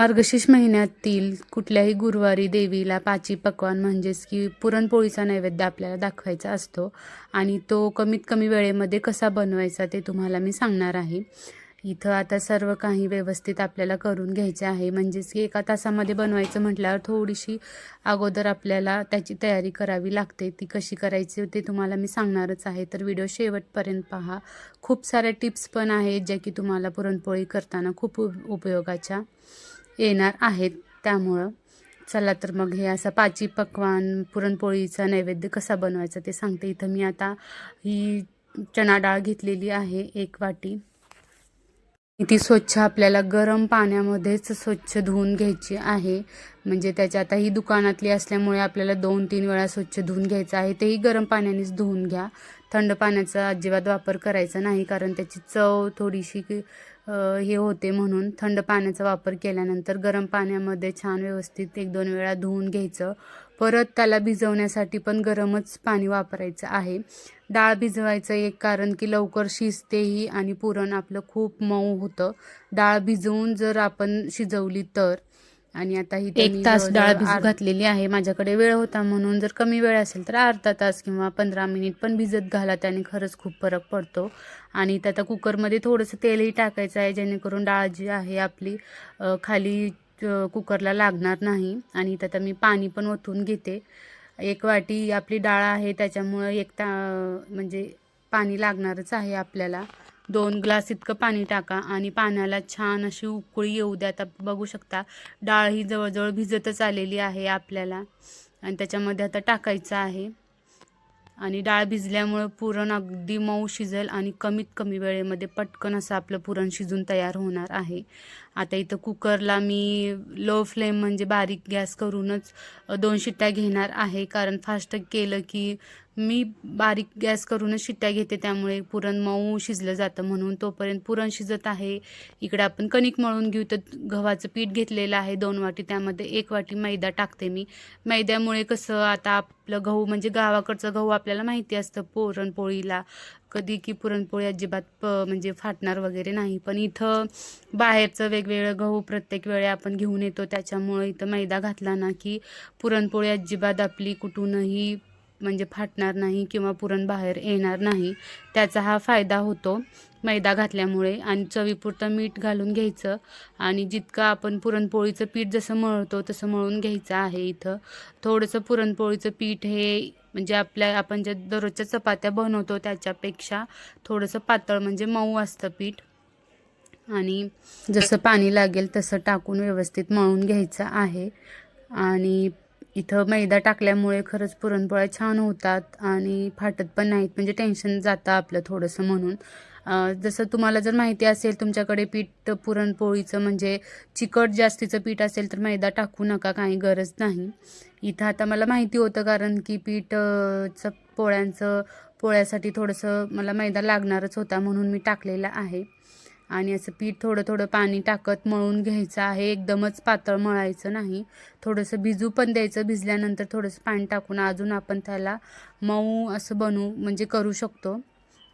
अर्गशीष महिन्यातील कुठल्याही गुरुवारी देवीला पाची पक्वान म्हणजेच की पुरणपोळीचा नैवेद्य आपल्याला दाखवायचा असतो. आणि तो कमीत कमी वेळेमध्ये कसा बनवायचा ते तुम्हाला मी सांगणार आहे. इथं आता सर्व काही व्यवस्थित आपल्याला करून घ्यायचे आहे. म्हणजेच की एका तासामध्ये बनवायचं म्हटल्यावर थोडीशी अगोदर आपल्याला त्याची तयारी करावी लागते. ती कशी करायची ते तुम्हाला मी सांगणारच आहे. तर व्हिडिओ शेवटपर्यंत पहा. खूप साऱ्या टिप्स पण आहेत ज्या की तुम्हाला पुरणपोळी करताना खूप उप- उपयोगाच्या. येणार आहेत. त्यामुळं चला तर मग हे असं पाची पक्वान पुरणपोळीचा नैवेद्य कसा बनवायचा ते सांगते. इथं मी आता ही चणा डाळ घेतलेली आहे एक वाटी. ती स्वच्छ आपल्याला गरम पाण्यामध्येच स्वच्छ धुवून घ्यायची आहे. म्हणजे त्याच्या आता ही दुकानातली असल्यामुळे आपल्याला दोन तीन वेळा स्वच्छ धुवून घ्यायचं आहे. तेही गरम पाण्यानेच धुवून घ्या. थंड पाण्याचा अजिबात वापर करायचा नाही कारण त्याची चव थोडीशी हे होते म्हणून थंड पाण्याचा वापर केल्यानंतर गरम पाण्यामध्ये छान व्यवस्थित एक दोन वेळा धुवून घ्यायचं. परत त्याला भिजवण्यासाठी पण गरमच पाणी वापरायचं आहे. डाळ भिजवायचं एक कारण की लवकर शिजतेही आणि पुरण आपलं खूप मऊ होतं. डाळ भिजवून जर आपण शिजवली तर आणि आता ही एक तास डाळ भिजू घातलेली आहे. माझ्याकडे वेळ होता म्हणून जर कमी वेळ असेल तर अर्धा तास किंवा पंधरा मिनिट पण भिजत घाला. त्याने खरंच खूप फरक पडतो. आणि आता कुकरमध्ये थोडंसं तेलही टाकायचं आहे जेणेकरून डाळ जी आहे आपली खाली कुकरला लागणार नाही. आणि आता मी पाणी पण ओतून घेते. एक वाटी आपली डाळ आहे त्याच्यामुळं एक ता म्हणजे पाणी लागणारच आहे आपल्याला. दोन ग्लास इतकं पाणी टाका आणि पाण्याला छान अशी उकळी येऊ द्या. आता बघू शकता डाळ ही जवळजवळ भिजतच आलेली आहे आपल्याला. आणि त्याच्यामध्ये आता टाकायचं आहे. आणि डाळ भिजल्यामुळं पुरण अगदी मऊ शिजेल आणि कमीत कमी वेळेमध्ये पटकन असं आपलं पुरण शिजून तयार होणार आहे. आता इथं कुकरला मी लो फ्लेम म्हणजे बारीक गॅस करूनच दोन शिट्ट्या घेणार आहे. कारण फास्ट केलं की मी बारीक गॅस करूनच शिट्ट्या घेते. त्यामुळे पुरण मऊ शिजलं जातं म्हणून तोपर्यंत पुरण शिजत आहे. इकडे आपण कणिक मळून घेऊ. तर गव्हाचं पीठ घेतलेलं आहे दोन वाटी. त्यामध्ये एक वाटी मैदा टाकते मी. मैद्यामुळे कसं आता आपलं गहू म्हणजे गावाकडचं गहू आपल्याला माहिती असतं पुरणपोळीला. कधी की पुरणपोळी अजिबात प म्हणजे फाटणार वगैरे नाही. पण इथं बाहेरचं वेगवेगळं गहू प्रत्येक वेळे आपण घेऊन येतो. त्याच्यामुळे इथं मैदा घातला ना की पुरणपोळी अजिबात आपली कुठूनही म्हणजे फाटणार नाही किंवा पुरण बाहेर येणार नाही. त्याचा हा फायदा होतो मैदा घातल्यामुळे. आणि चवीपुरतं मीठ घालून घ्यायचं. आणि जितकं आपण पुरणपोळीचं पीठ जसं मळतो तसं मळून घ्यायचं आहे इथं. थोडंसं पुरणपोळीचं पीठ हे म्हणजे आपल्या आपण ज्या दररोजच्या चपात्या बनवतो त्याच्यापेक्षा थोडंसं पातळ म्हणजे मऊ असतं पीठ. आणि जसं पाणी लागेल तसं टाकून व्यवस्थित मळून घ्यायचं आहे. आणि इथं मैदा टाकल्यामुळे खरंच पुरणपोळ्या छान होतात आणि फाटत पण नाहीत म्हणजे टेन्शन जातं आपलं थोडंसं म्हणून. जसं तुम्हाला जर माहिती असेल तुमच्याकडे पीठ पुरणपोळीचं म्हणजे चिकट जास्तीचं पीठ असेल तर मैदा टाकू नका काही गरज नाही. इथं आता मला माहिती होतं कारण की पीठचं पोळ्यांचं पोळ्यासाठी थोडंसं मला मैदा लागणारच होता म्हणून मी टाकलेला आहे. आणि असं पीठ थोडं थोडं पाणी टाकत मळून घ्यायचं आहे. एकदमच पातळ मळायचं नाही. थोडंसं भिजू पण द्यायचं. भिजल्यानंतर थोडंसं पाणी टाकून अजून आपण त्याला मऊ असं बनवू म्हणजे करू शकतो.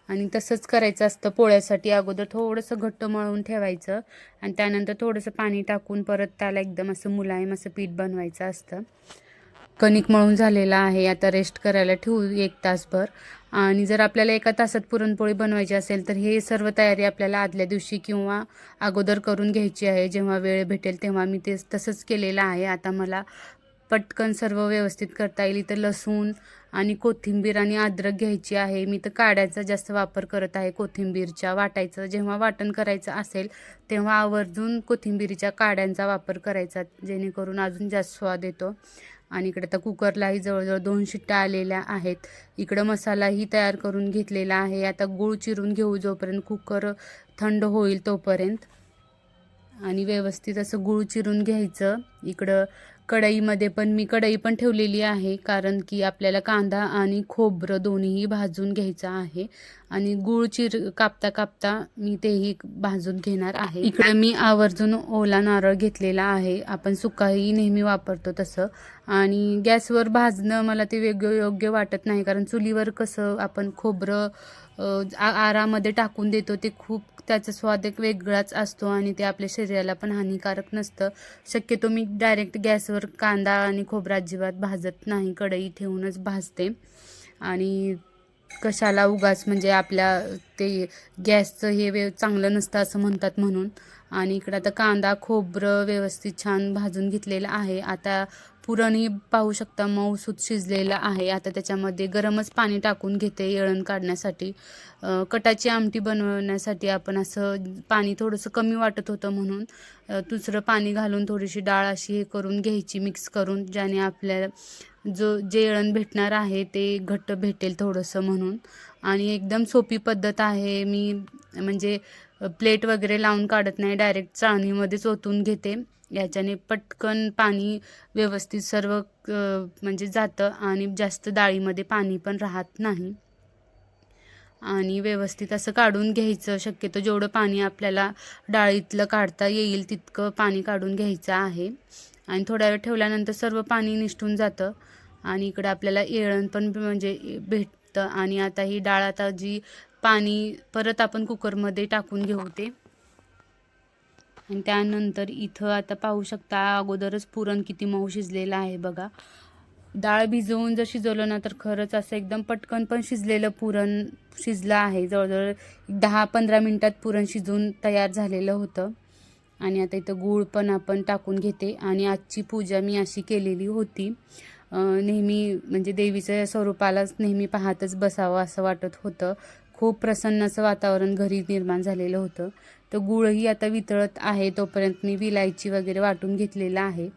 आणि तसंच करायचं असतं पोळ्यासाठी. अगोदर थोडंसं घट्ट मळून ठेवायचं आणि त्यानंतर थोडंसं पाणी टाकून परत त्याला एकदम असं मुलायम असं पीठ बनवायचं असतं. कणिक मळून झालेला आहे. आता रेस्ट करायला ठेवू एक तासभर. आणि जर आपल्याला एका तासात पुरणपोळी बनवायची असेल तर हे सर्व तयारी आपल्याला आदल्या दिवशी किंवा अगोदर करून घ्यायची आहे. जेव्हा वेळ भेटेल तेव्हा मी ते तसंच केलेलं आहे. आता मला पटकन सर्व व्यवस्थित करता येईल. इथं लसूण आणि कोथिंबीर आणि अद्रक घ्यायची आहे. मी तर काड्याचा जास्त वापर करत आहे कोथिंबीरच्या वाटायचं. जेव्हा वाटण करायचं असेल तेव्हा आवर्जून कोथिंबीरीच्या काड्यांचा वापर करायचा जेणेकरून अजून जास्त स्वाद येतो. आणि इकडे आता कुकरलाही जवळजवळ दोन शिट्ट्या आलेल्या आहेत. इकडं मसालाही तयार करून घेतलेला आहे. आता गूळ चिरून घेऊ जोपर्यंत कुकर थंड होईल तोपर्यंत. आणि व्यवस्थित असं गूळ चिरून घ्यायचं. इकडं कढईमध्ये पण मी कढई पण ठेवलेली आहे कारण की आपल्याला कांदा आणि खोबरं दोन्हीही भाजून घ्यायचं आहे. आणि गूळ चिर कापता कापता मी तेही भाजून घेणार आहे. इकडे मी आवर्जून ओला नारळ घेतलेला आहे. आपण सुकाही नेहमी वापरतो तसं. आणि गॅसवर भाजणं मला ते वेगळं योग्य वाटत नाही कारण चुलीवर कसं आपण खोबरं आरामध्ये टाकून देतो. ते खूप त्याचा स्वाद एक वेगळाच असतो आणि ते आपल्या शरीराला पण हानिकारक नसतं. शक्यतो मी डायरेक्ट गॅसवर कांदा आणि खोबरा अजिबात भाजत नाही. कढई ठेवूनच भाजते. आणि कशाला उगाच म्हणजे आपल्या ते गॅसचं हे वे चांगलं नसतं असं म्हणतात म्हणून. आणि इकडं आता कांदा खोबरं व्यवस्थित छान भाजून घेतलेलं आहे. आता पुरणही पाहू शकता. मऊसूत शिजलेलं आहे. आता त्याच्यामध्ये गरमच पाणी टाकून घेते येळण काढण्यासाठी. कटाची आमटी बनवण्यासाठी आपण असं पाणी थोडंसं कमी वाटत होतं म्हणून दुसरं पाणी घालून थोडीशी डाळ अशी हे करून घ्यायची मिक्स करून ज्याने आपल्याला जो जे येळण भेटणार आहे ते घट्ट भेटेल थोडंसं म्हणून. आणि एकदम सोपी पद्धत आहे. मी म्हणजे प्लेट वगैरे लावून काढत नाही डायरेक्ट चाळणीमध्येच ओतून घेते. याच्याने पटकन पाणी व्यवस्थित सर्व म्हणजे जातं आणि जास्त डाळीमध्ये पाणी पण राहत नाही. आणि व्यवस्थित असं काढून घ्यायचं. शक्यतो जेवढं पाणी आपल्याला डाळीतलं काढता येईल तितकं पाणी काढून घ्यायचं आहे. आणि थोड्या वेळ ठेवल्यानंतर सर्व पाणी निष्ठून जातं. आणि इकडं आपल्याला येळण पण म्हणजे भेट भेटतं आणि आता ही डाळ आता जी पाणी परत आपण कुकरमध्ये टाकून घेऊ ते. आणि त्यानंतर इथं आता पाहू शकता अगोदरच पुरण किती मऊ शिजलेलं आहे बघा. डाळ भिजवून जर शिजवलं ना तर खरंच असं एकदम पटकन पण शिजलेलं पुरण शिजलं आहे. जवळजवळ दहा पंधरा मिनटात पुरण शिजून तयार झालेलं होतं. आणि आता इथं गूळ पण आपण टाकून घेते. आणि आजची पूजा मी अशी केलेली होती. नेहमी म्हणजे देवीच्या स्वरूपालाच नेहमी पाहतच बसावं असं वाटत होतं. खूप प्रसन्न असं वातावरण घरी निर्माण झालेलं होतं. तर गुळही आता वितळत आहे तोपर्यंत मी विलायची वगैरे वाटून घेतलेला आहे.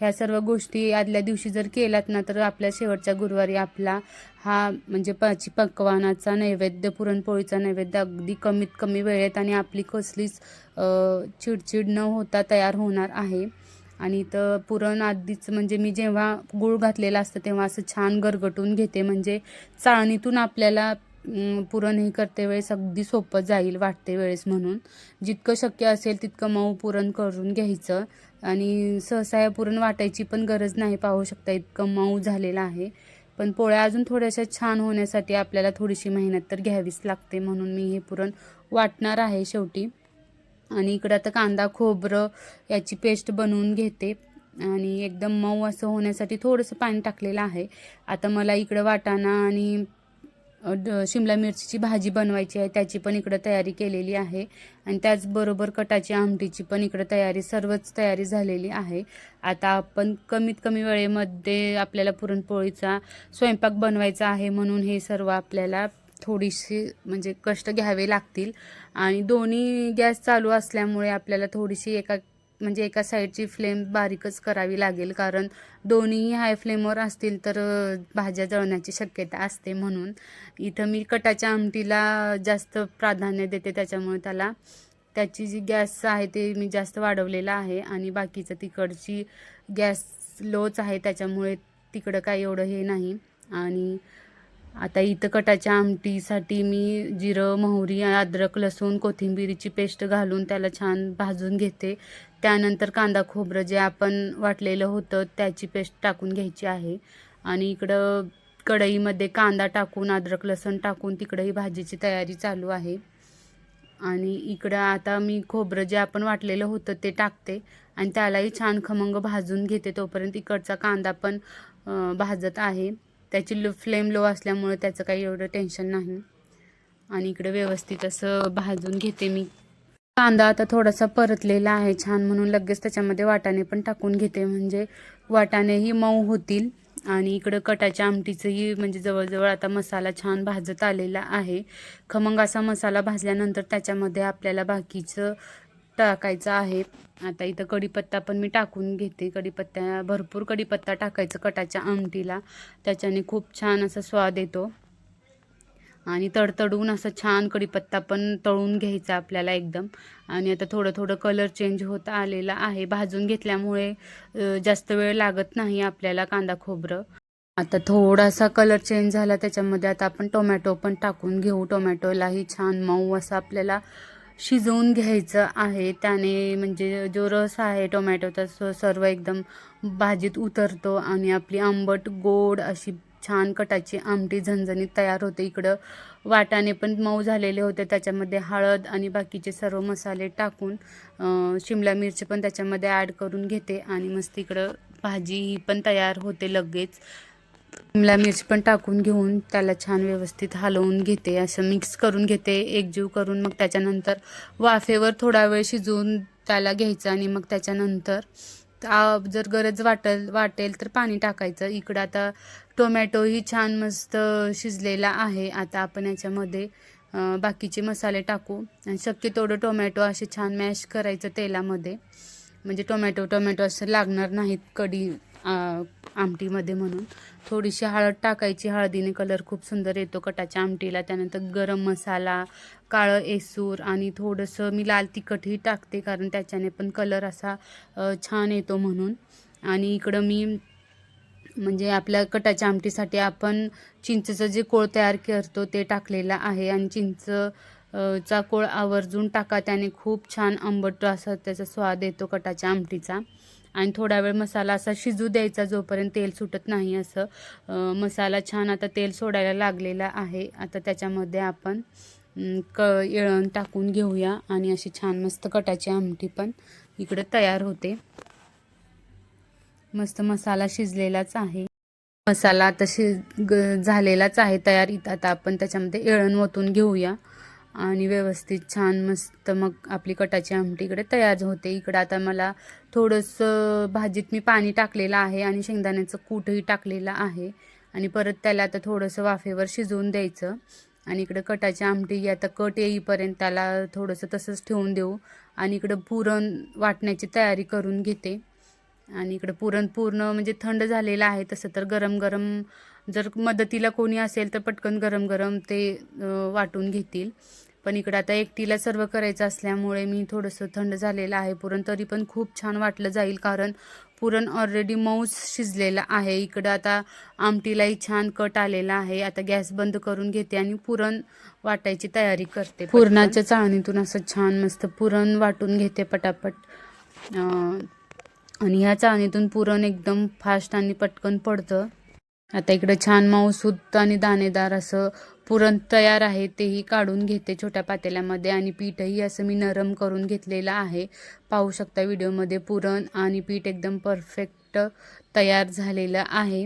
ह्या सर्व गोष्टी आदल्या दिवशी जर केल्यात ना तर आपल्या शेवटच्या गुरुवारी आपला हा म्हणजे पाची पक्वानाचा नैवेद्य पुरणपोळीचा नैवेद्य अगदी कमीत कमी वेळेत आणि आपली कसलीच चिडचिड न होता तयार होणार आहे. आणि इथं पुरण आधीच म्हणजे मी जेव्हा गूळ घातलेला असतं तेव्हा असं छान गरगटून घेते. म्हणजे चाळणीतून आपल्याला पुरण हे करते वेळेस अगदी सोपं जाईल वाटते वेळेस म्हणून. जितकं शक्य असेल तितकं मऊ पुरण करून घ्यायचं. आणि सहसा या पुरण वाटायची पण गरज नाही पाहू शकता इतकं मऊ झालेलं आहे. पण पोळ्या अजून थोड्याशा छान होण्यासाठी आपल्याला थोडीशी मेहनत तर घ्यावीच लागते म्हणून मी हे पुरण वाटणार आहे शेवटी. आणि इकडं आता कांदा खोबरं याची पेस्ट बनवून घेते. आणि एकदम मऊ असं होण्यासाठी थोडंसं पाणी टाकलेलं आहे. आता मला इकडं वाटाणा आणि शिमला मिरचीची भाजी बनवायची आहे. त्याची पण इकडं तयारी केलेली आहे. आणि त्याचबरोबर कटाची आमटीची पण इकडं तयारी सर्वच तयारी झालेली आहे. आता आपण कमीत कमी वेळेमध्ये आपल्याला पुरणपोळीचा स्वयंपाक बनवायचा आहे म्हणून हे सर्व आपल्याला थोडीशी म्हणजे कष्ट घ्यावे लागतील. आणि दोन्ही गॅस चालू असल्यामुळे आपल्याला थोडीशी एका म्हणजे एका साईडची फ्लेम बारीकच करावी लागेल. कारण दोन्ही हाय फ्लेमवर असतील तर भाज्या जळण्याची शक्यता असते म्हणून. इथं मी कटाच्या आमटीला जास्त प्राधान्य देते त्याच्यामुळे त्याला त्याची जी गॅस आहे ते मी जास्त वाढवलेलं आहे. आणि बाकीचं तिकडची गॅस लोच आहे त्याच्यामुळे तिकडं काही एवढं हे नाही. आणि आता इथं कटाच्या आमटीसाठी मी जिरं मोहरी अद्रक लसूण कोथिंबिरीची पेस्ट घालून त्याला छान भाजून घेते. त्यानंतर कांदा खोबरं जे आपण वाटलेलं होतं त्याची पेस्ट टाकून घ्यायची आहे. आणि इकडं कढईमध्ये कांदा टाकून अद्रक लसूण टाकून तिकडं ही भाजीची तयारी चालू आहे. आणि इकडं आता मी खोबरं जे आपण वाटलेलं होतं ते टाकते आणि त्यालाही छान खमंग भाजून घेते तोपर्यंत इकडचा कांदा पण भाजत आहे. त्याची लो फ्लेम लो असल्यामुळं त्याचं काही एवढं टेन्शन नाही. आणि इकडं व्यवस्थित असं भाजून घेते मी. कांदा आता थोडासा परतलेला आहे छान म्हणून लगेच त्याच्यामध्ये वाटाणे पण टाकून घेते. म्हणजे वाटाणेही मऊ होतील. आणि इकडं कटाच्या आमटीचंही म्हणजे जवळजवळ आता मसाला छान भाजत आलेला आहे. खमंग असा मसाला भाजल्यानंतर त्याच्यामध्ये आपल्याला बाकीचं टाकायचं आहे. आता इथं कढीपत्ता पण मी टाकून घेते. कढीपत्ता भरपूर कढीपत्ता टाकायचं कटाच्या आमटीला. त्याच्याने खूप छान असा स्वाद येतो. आणि तडतडून असं छान कढीपत्ता पण तळून घ्यायचा आपल्याला एकदम. आणि आता थोडं थोडं कलर चेंज होत आलेला आहे. भाजून घेतल्यामुळे जास्त वेळ लागत नाही आपल्याला कांदा खोबरं. आता थोडासा कलर चेंज झाला त्याच्यामध्ये आता आपण टोमॅटो पण टाकून घेऊ. टोमॅटोलाही छान मऊ असं आपल्याला शिजवून घ्यायचं आहे. त्याने म्हणजे जो रस आहे टोमॅटोचा तो सर्व एकदम भाजीत उतरतो आणि आपली आंबट गोड अशी छान कटाची आमटी झणझणीत तयार होते. इकडं वाटाणे पण मऊ झालेले होते. त्याच्यामध्ये हळद आणि बाकीचे सर्व मसाले टाकून शिमला मिरची पण त्याच्यामध्ये ॲड करून घेते आणि मस्त इकडं भाजी ही पण तयार होते लगेच. शिमला मिरची पण टाकून घेऊन त्याला छान व्यवस्थित हलवून घेते असं मिक्स करून घेते एकजीव करून मग त्याच्यानंतर वाफेवर थोडा वेळ शिजवून त्याला घ्यायचं आणि मग त्याच्यानंतर जर गरज वाटेल वाटेल तर पाणी टाकायचं. इकडं आता टोमॅटोही छान मस्त शिजलेला आहे. आता आपण याच्यामध्ये बाकीचे मसाले टाकू. आणि शक्यतोडं टोमॅटो असे छान मॅश करायचं तेलामध्ये. म्हणजे टोमॅटो टोमॅटो असं लागणार नाहीत कढी आमटीमध्ये म्हणून. थोडीशी हळद टाकायची. हळदीने कलर खूप सुंदर येतो कटाच्या आमटीला. त्यानंतर गरम मसाला काळं एसूर आणि थोडंसं मी लाल तिखटही टाकते कारण त्याच्याने पण कलर असा छान येतो म्हणून. आणि इकडं मी म्हणजे आपल्या कटाच्या आमटीसाठी आपण चिंचेचं जे कोळ तयार करतो ते टाकलेलं आहे. आणि चिंच चा कोळ आवर्जून टाका. त्याने खूप छान आंबट असा त्याचा स्वाद येतो कटाच्या आमटीचा. आणि थोडा वेळ मसाला असा शिजू द्यायचा जोपर्यंत तेल सुटत नाही असं. मसाला छान आता तेल सोडायला लागलेला आहे. आता त्याच्यामध्ये आपण क येळण टाकून घेऊया आणि अशी छान मस्त कटाची आमटी पण इकडे तयार होते. मस्त मसाला शिजलेलाच आहे. मसाला आता शिज ग झालेलाच आहे तयार. इथं आता आपण त्याच्यामध्ये येळण ओतून घेऊया. आणि व्यवस्थित छान मस्त मग आपली कटाची आमटी इकडे तयार होते. इकडं आता मला थोडंसं भाजीत मी पाणी टाकलेलं आहे आणि शेंगदाण्याचं कूटही टाकलेलं आहे. आणि परत त्याला आता थोडंसं वाफेवर शिजवून द्यायचं. आणि इकडं कटाची आमटी आता कट येईपर्यंत त्याला थोडंसं तसंच ठेवून देऊ. आणि इकडं पुरण वाटण्याची तयारी करून घेते. आणि इकडं पुरण पूर्ण म्हणजे थंड झालेलं आहे तसं तर गरम गरम जर मदतीला कोणी असेल तर पटकन गरम गरम ते वाटून घेतील. पण इकडं आता एकटीला सर्व करायचं असल्यामुळे मी थोडंसं थंड झालेलं आहे. पुरण तरी पण खूप छान वाटलं जाईल कारण पुरण ऑलरेडी मऊस शिजलेलं आहे. इकडं आता आमटीलाही छान कट आलेला आहे. आता गॅस बंद करून घेते आणि पुरण वाटायची तयारी करते पुरणाच्या चाळणीतून असं छान मस्त पुरण वाटून घेते पटापट. आणि ह्या चाळणीतून पुरण एकदम फास्ट आणि पटकन पडतं. आता इकडं छान मऊसूत आणि दाणेदार असं पुरण तयार आहे तेही काढून घेते छोट्या पातेल्यामध्ये आणि पीठही असं मी नरम करून घेतलेलं आहे. पाहू शकता व्हिडिओमध्ये पुरण आणि पीठ एकदम परफेक्ट तयार झालेलं आहे.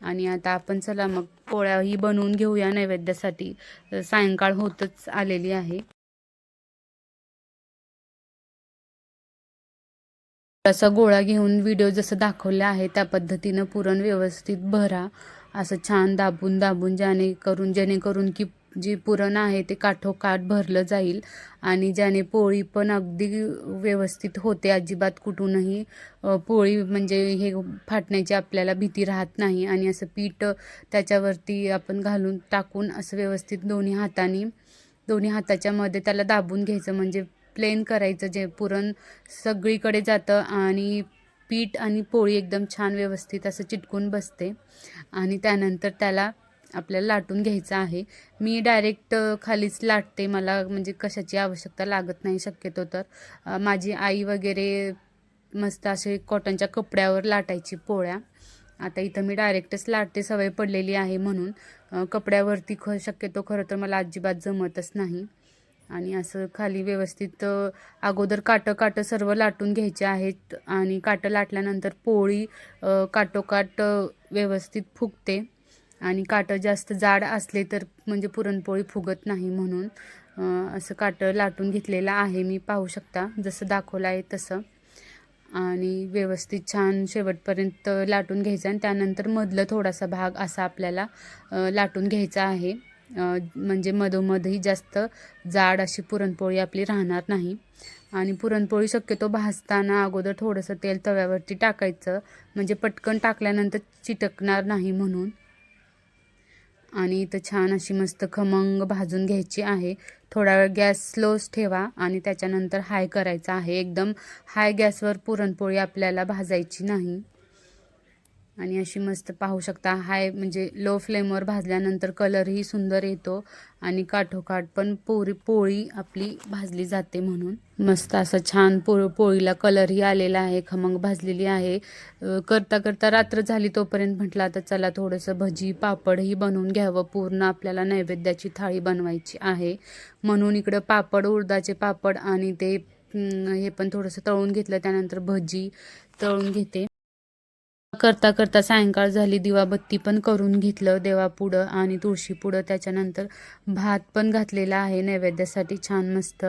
आणि आता आपण चला मग पोळ्याही बनवून घेऊया नैवेद्यासाठी. सायंकाळ होतच आलेली आहे. असा गोळा घेऊन व्हिडिओ जसं दाखवला आहे त्या पद्धतीनं पुरण व्यवस्थित भरा. असं छान दाबून दाबून ज्याने करून जेणेकरून की जे पुरण आहे ते काठोकाठ भरलं जाईल आणि ज्याने पोळी पण अगदी व्यवस्थित होते. अजिबात कुठूनही पोळी म्हणजे हे फाटण्याची आपल्याला भीती राहत नाही आणि असं पीठ त्याच्यावरती आपण घालून टाकून असं व्यवस्थित दोन्ही हाताने दोन्ही हाताच्या मध्ये त्याला दाबून घ्यायचं. म्हणजे प्लेन करायचं जे पुरण सगळीकडे जातं आणि पीठ आणि पोळी एकदम छान व्यवस्थित असं चिटकून बसते. आणि त्यानंतर त्याला आपल्याला लाटून घ्यायचं आहे. मी डायरेक्ट खालीच लाटते मला म्हणजे कशाची आवश्यकता लागत नाही शक्यतो तर. माझी आई वगैरे मस्त असे कॉटनच्या कपड्यावर लाटायची पोळ्या. आता इथं मी डायरेक्टच लाटते सवय पडलेली आहे म्हणून. कपड्यावरती ख शक्यतो खरं तर मला अजिबात जमतच नाही. आणि असं खाली व्यवस्थित अगोदर काटं काटं सर्व लाटून घ्यायचे आहेत आणि काटं लाटल्यानंतर पोळी काटोकाट व्यवस्थित फुगते. आणि काटं जास्त जाड असले तर म्हणजे पुरणपोळी फुगत नाही म्हणून असं काटं लाटून घेतलेलं आहे मी पाहू शकता. जसं दाखवलं आहे तसं. आणि व्यवस्थित छान शेवटपर्यंत लाटून घ्यायचं आणि त्यानंतर मधलं थोडासा भाग असा आपल्याला लाटून घ्यायचा आहे. म्हणजे मधोमधही जास्त जाड अशी पुरणपोळी आपली राहणार नाही. आणि पुरणपोळी शक्यतो भाजताना अगोदर थोडंसं तेल तव्यावरती टाकायचं. म्हणजे पटकन टाकल्यानंतर चिटकणार नाही म्हणून. आणि इथं छान अशी मस्त खमंग भाजून घ्यायची आहे. थोडा वेळ गॅस स्लोच ठेवा आणि त्याच्यानंतर हाय करायचा आहे. एकदम हाय गॅसवर पुरणपोळी आपल्याला भाजायची नाही. आणि अशी मस्त पाहू शकता. हाय म्हणजे लो फ्लेमवर भाजल्यानंतर कलरही सुंदर येतो आणि काठोकाठ पण पोरी पोळी आपली भाजली जाते म्हणून. मस्त असं छान पो पोळीला कलरही आलेला आहे खमंग भाजलेली आहे. करता करता रात्र झाली तोपर्यंत म्हटलं आता चला थोडंसं भजी पापडही बनवून घ्यावं. पूर्ण आपल्याला नैवेद्याची थाळी बनवायची आहे. म्हणून इकडं पापड उडदाचे पापड आणि ते हे पण थोडंसं तळून घेतलं. त्यानंतर भजी तळून घेते. करता करता सायंकाळ झाली दिवाबत्ती पण करून घेतलं देवापुढं आणि तुळशीपुढं त्याच्यानंतर भात पण घातलेला आहे नैवेद्यासाठी छान मस्त.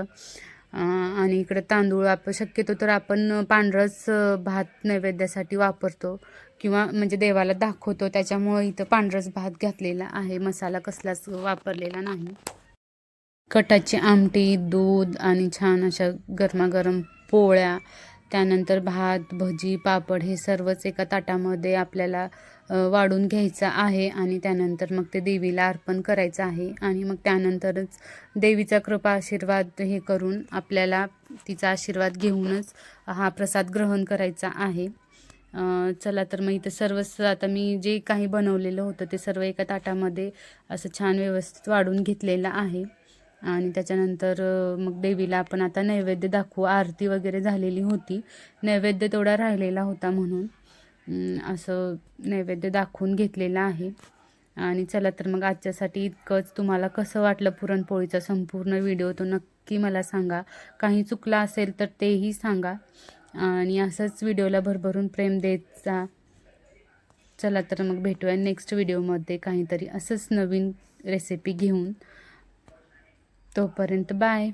आणि इकडं तांदूळ आपण शक्यतो तर आपण पांढरंच भात नैवेद्यासाठी वापरतो किंवा म्हणजे देवाला दाखवतो. त्याच्यामुळं इथं पांढरंच भात घातलेला आहे. मसाला कसलाच वापरलेला नाही. कटाची आमटी दूध आणि छान अशा गरमागरम पोळ्या त्यानंतर भात भजी पापड हे सर्वच एका ताटामध्ये आपल्याला वाढून घ्यायचं आहे आणि त्यानंतर मग ते देवीला अर्पण करायचं आहे आणि मग त्यानंतरच देवीचा कृपा आशीर्वाद हे करून आपल्याला तिचा आशीर्वाद घेऊनच हा प्रसाद ग्रहण करायचा आहे. चला तर मग इथं सर्वच आता मी जे काही बनवलेलं होतं ते सर्व एका ताटामध्ये असं छान व्यवस्थित वाढून घेतलेलं आहे. आणि त्याच्यानंतर मग देवीला आपण आता नैवेद्य दाखवू. आरती वगैरे झालेली होती. नैवेद्य तेवढा राहिलेला होता म्हणून असं नैवेद्य दाखवून घेतलेलं आहे. आणि चला तर मग आजच्यासाठी इतकंच. तुम्हाला कसं वाटलं पुरणपोळीचा संपूर्ण व्हिडिओ तो नक्की मला सांगा. काही चुकला असेल तर तेही सांगा. आणि असंच व्हिडिओला भरभरून प्रेम देत जा. चला तर मग भेटूया नेक्स्ट व्हिडिओमध्ये काहीतरी असंच नवीन रेसिपी घेऊन. तोपर्यंत बाय.